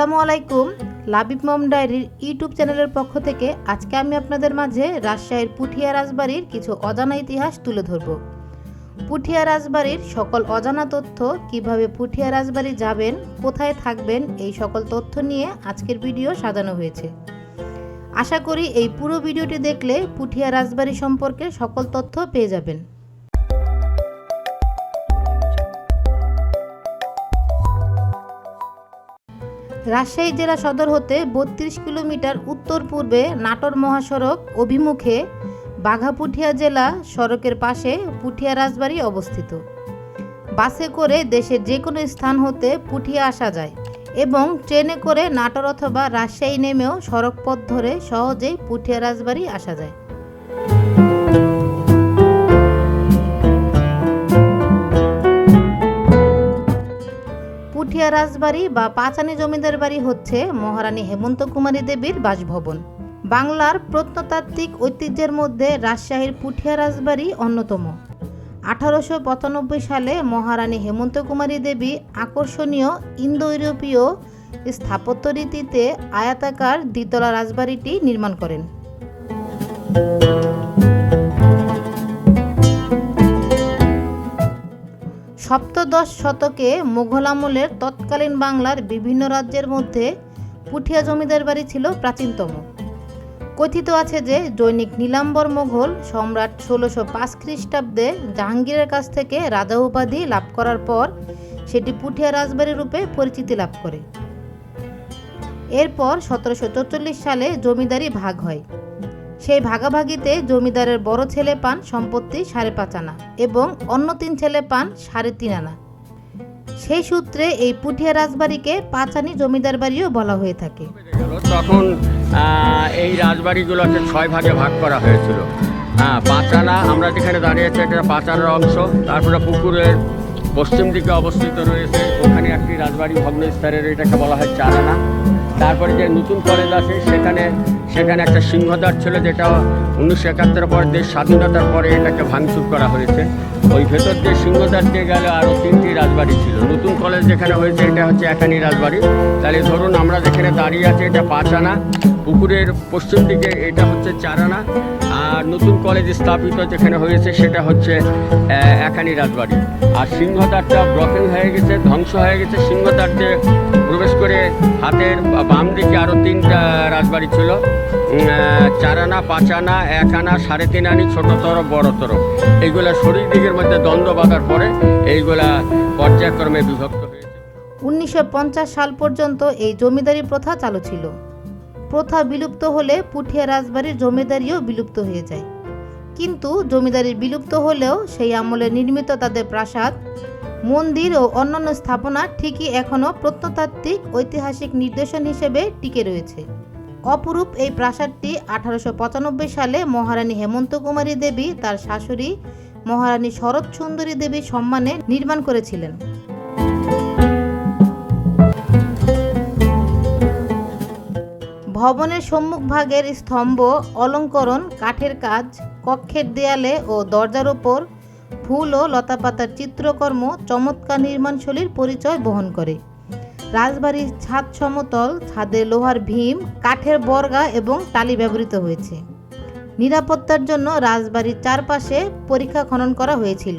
আসসালামু আলাইকুম। লাবিব মম ডায়েরির ইউটিউব চ্যানেলের পক্ষ থেকে আজকে আমি আপনাদের মাঝে রাজশাহীর পুঠিয়া রাজবাড়ির কিছু অজানা ইতিহাস তুলে ধরব। পুঠিয়া রাজবাড়ির সকল অজানা তথ্য, কীভাবে পুঠিয়া রাজবাড়ি যাবেন, কোথায় থাকবেন, এই সকল তথ্য নিয়ে আজকের ভিডিও সাজানো হয়েছে। আশা করি এই পুরো ভিডিওটি দেখলে পুঠিয়া রাজবাড়ি সম্পর্কে সকল তথ্য পেয়ে যাবেন। রাজশাহী জেলা সদর হতে বত্রিশ কিলোমিটার উত্তর পূর্বে নাটোর মহাসড়ক অভিমুখে বাঘাপুঠিয়া জেলা সড়কের পাশে পুঠিয়া রাজবাড়ি অবস্থিত। বাসে করে দেশের যে কোনো স্থান হতে পুঠিয়া আসা যায় এবং ট্রেনে করে নাটোর অথবা রাজশাহী নেমেও সড়কপথ ধরে সহজেই পুঠিয়া রাজবাড়ি আসা যায়। রাজবাড়ি বা পাঁচানি জমিদার বাড়ি হচ্ছে মহারানী হেমন্ত কুমারী দেবীর বাসভবন। বাংলার প্রত্নতাত্ত্বিক ঐতিহ্যের মধ্যে রাজশাহীর পুঠিয়া রাজবাড়ি অন্যতম। আঠারোশো পঁচানব্বই সালে মহারানী হেমন্ত কুমারী দেবী আকর্ষণীয় ইন্দো ইউরোপীয় স্থাপত্য রীতিতে আয়াতাকার দ্বিতলা রাজবাড়িটি নির্মাণ করেন। সপ্তদশ শতকে মুঘল আমলের তৎকালীন বাংলার বিভিন্ন রাজ্যের মধ্যে পুঠিয়া জমিদার বাড়ি ছিল প্রাচীনতম। কথিত আছে যে জৈনিক নীলাম্বর মোঘল সম্রাট ষোলোশো পাঁচ খ্রিস্টাব্দে জাহাঙ্গীরের কাছ থেকে রাজা উপাধি লাভ করার পর সেটি পুঠিয়া রাজবাড়ি রূপে পরিচিতি লাভ করে। এরপর সতেরোশো সালে জমিদারি ভাগ হয়। সেই ভাগাভাগিতে জমিদারের বড় ছেলে পান সম্পত্তি সাড়ে পাঁচ আনা এবং অন্য তিন ছেলে পান সাড়ে তিন আনা। সেই সূত্রে এই পুঠিয়া রাজবাড়িকে পাঁচানি জমিদার বাড়িও বলা হয়ে থাকে। তখন এই রাজবাড়িগুলোকে ছয় ভাগে ভাগ করা হয়েছিল। হ্যাঁ পাঁচানা আমরা যেখানে দাঁড়িয়েছি এটা পাঁচানার অংশ, তারপরে পুকুরের পশ্চিম দিকে অবস্থিত রয়েছে, ওখানে একটি রাজবাড়ি ভগ্নস্তরের এটাকে বলা হয় চারানা তারপরে যে নতুন কলেজ আছে, সেখানে সেখানে একটা সিংহদ্বার ছিল যেটা উনিশশো একাত্তর পর দেশ স্বাধীনতার পরে এটাকে ভাঙচুর করা হয়েছে। ওই ভেতর দিয়ে সিংহদ্বার দিয়ে গেলে আরও তিনটি রাজবাড়ি ছিল। নতুন কলেজ যেখানে হয়েছে, এটা হচ্ছে একানি রাজবাড়ি। তাহলে ধরুন আমরা যেখানে দাঁড়িয়ে আছি, এটা পাঁচানা পুকুরের পশ্চিম দিকে এটা হচ্ছে চারানা, আর নতুন কলেজ স্থাপিত যেখানে হয়েছে সেটা হচ্ছে একানি রাজবাড়ি। আর সিংহদ্বারটা ব্রকেন হয়ে গেছে, ধ্বংস হয়ে গেছে। সিংহদ্বার দিয়ে প্রবেশ করে হাতের বাম দিকে আরও তিনটা রাজবাড়ি ছিল। চারানা, পাঁচানা আনা সাড়ে তিন আনি, ছোটতর, বড়তর। এইগুলা শরীর দিকের মধ্যে দ্বন্দ্ব বাঁধার পরে এইগুলা পর্যায়ক্রমে বিভক্ত হয়েছে। উনিশশো সাল পর্যন্ত এই জমিদারি প্রথা চালু ছিল। প্রথা বিলুপ্ত হলে পুঠিয়া রাজবাড়ির জমিদারিও বিলুপ্ত হয়ে যায়। কিন্তু জমিদারি বিলুপ্ত হলেও সেই আমলে নির্মিত তাদের প্রাসাদ, মন্দির ও অন্যান্য স্থাপনা ঠিকই এখনও প্রত্নতাত্ত্বিক, ঐতিহাসিক নির্দেশন হিসেবে টিকে রয়েছে। অপরূপ এই প্রাসাদটি আঠারোশো পঁচানব্বই সালে মহারানী হেমন্ত কুমারী দেবী তার শাশুড়ি মহারানী শরৎ সুন্দরী দেবীর সম্মানে নির্মাণ করেছিলেন। ভবনের সম্মুখভাগের স্তম্ভ, অলঙ্করণ, কাঠের কাজ, কক্ষের দেয়ালে ও দরজার ওপর ফুল ও লতাপাতার চিত্রকর্ম, চমৎকার নির্মাণশৈলীর পরিচয় বহন করে। রাজবাড়ির ছাদ সমতল, ছাদে লোহার ভীম, কাঠের বর্গা এবং টালি ব্যবহৃত হয়েছে। নিরাপত্তার জন্য রাজবাড়ির চারপাশে পরীক্ষা খনন করা হয়েছিল।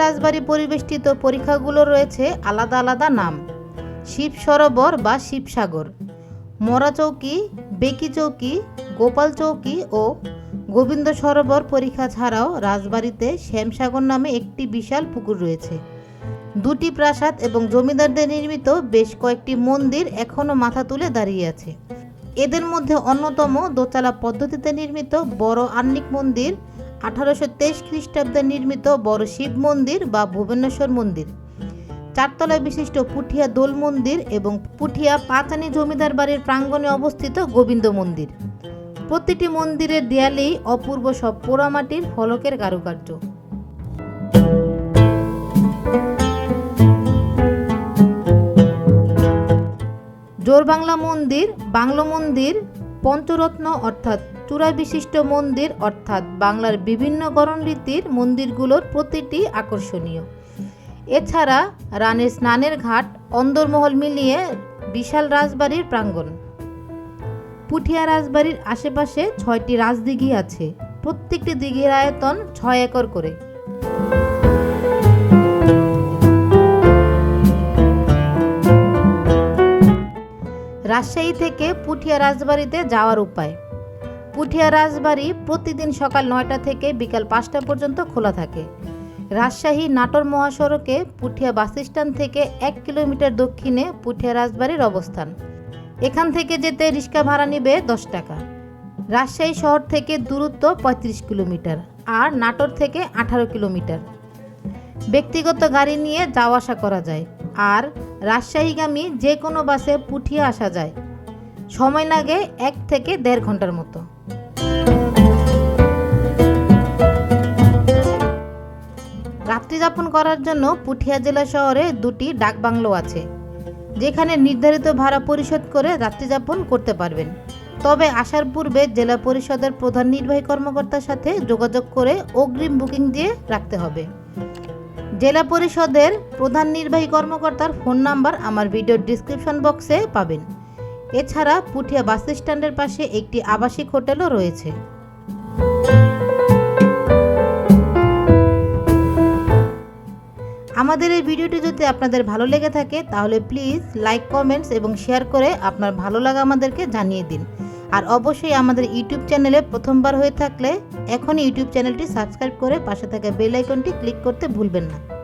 রাজবাড়ি পরিবেষ্টিত পরীক্ষাগুলো রয়েছে আলাদা আলাদা নাম। শিব সরোবর বা শিবসাগর মরা চৌকি, বেকি চৌকি, গোপাল চৌকি ও গোবিন্দ সরোবর পরীক্ষা ছাড়াও রাজবাড়িতে শ্যামসাগর নামে একটি বিশাল পুকুর রয়েছে। দুটি প্রাসাদ এবং জমিদারদের নির্মিত বেশ কয়েকটি মন্দির এখনও মাথা তুলে দাঁড়িয়ে আছে। এদের মধ্যে অন্যতম দোতলা পদ্ধতিতে নির্মিত বড় আন্নিক মন্দির আঠারোশো তেইশ খ্রিস্টাব্দে নির্মিত বড় শিব মন্দির বা ভুবনেশ্বর মন্দির। চারতলা বিশিষ্ট পুঠিয়া দোল মন্দির এবং পুঠিয়া পাঁচানি জমিদার বাড়ির প্রাঙ্গণে অবস্থিত গোবিন্দ মন্দির। প্রতিটি মন্দিরের দেয়ালেই অপূর্ব সব পোড়ামাটির ফলকের কারুকার্য। জোরবাংলা মন্দির, বাংলো মন্দির পঞ্চরত্ন অর্থাৎ চূড়া বিশিষ্ট মন্দির অর্থাৎ বাংলার বিভিন্ন গণরীতির মন্দিরগুলোর প্রতিটি আকর্ষণীয়। এছাড়া রানের স্নানের ঘাট, অন্দরমহল মিলিয়ে বিশাল রাজবাড়ির প্রাঙ্গণ। পুঠিয়া রাজবাড়ির আশেপাশে ছয়টি রাজদিঘি আছে। প্রত্যেকটি দিঘির আয়তন ছয় একর করে। রাজশাহী থেকে পুঠিয়া রাজবাড়িতে যাওয়ার উপায়। পুঠিয়া রাজবাড়ি প্রতিদিন সকাল নয়টা থেকে বিকাল পাঁচটা পর্যন্ত খোলা থাকে। রাজশাহী নাটোর মহাসড়কে পুঠিয়া বাস স্ট্যান্ড থেকে এক কিলোমিটার দক্ষিণে পুঠিয়া রাজবাড়ির অবস্থান। এখান থেকে যেতে রিক্সা ভাড়া নেবে দশ টাকা। রাজশাহী শহর থেকে দূরত্ব পঁয়ত্রিশ কিলোমিটার আর নাটোর থেকে আঠারো কিলোমিটার। ব্যক্তিগত গাড়ি নিয়ে যাওয়া আসা করা যায়। আর রাজশাহীগামী যে কোনো বাসে পুঠিয়ে আসা যায়। সময় লাগে এক থেকে দেড় ঘণ্টার মতো। রাত্রিযাপন করার জন্য পুঠিয়া জেলা শহরে দুটি ডাকবাংলো আছে, যেখানে নির্ধারিত ভাড়া পরিশোধ করে রাত্রিযাপন করতে পারবেন। তবে আসার পূর্বে জেলা পরিষদের প্রধান নির্বাহী কর্মকর্তার সাথে যোগাযোগ করে অগ্রিম বুকিং দিয়ে রাখতে হবে। জেলা পরিষদের প্রধান নির্বাহী কর্মকর্তার ফোন নাম্বার আমার ভিডিওর ডিসক্রিপশন বক্সে পাবেন। এছাড়া পুঠিয়া বাস স্ট্যান্ডের পাশে একটি আবাসিক হোটেলও রয়েছে। আমাদের এই ভিডিওটি যদি আপনাদের ভালো লেগে থাকে, তাহলে প্লিজ লাইক কমেন্টস এবং শেয়ার করে আপনার ভালো লাগা আমাদেরকে জানিয়ে দিন। আর অবশ্যই আমাদের ইউটিউব চ্যানেলে প্রথমবার হয়ে থাকলে এখনই ইউটিউব চ্যানেলটি সাবস্ক্রাইব করে পাশে থাকা বেল আইকনটি ক্লিক করতে ভুলবেন না।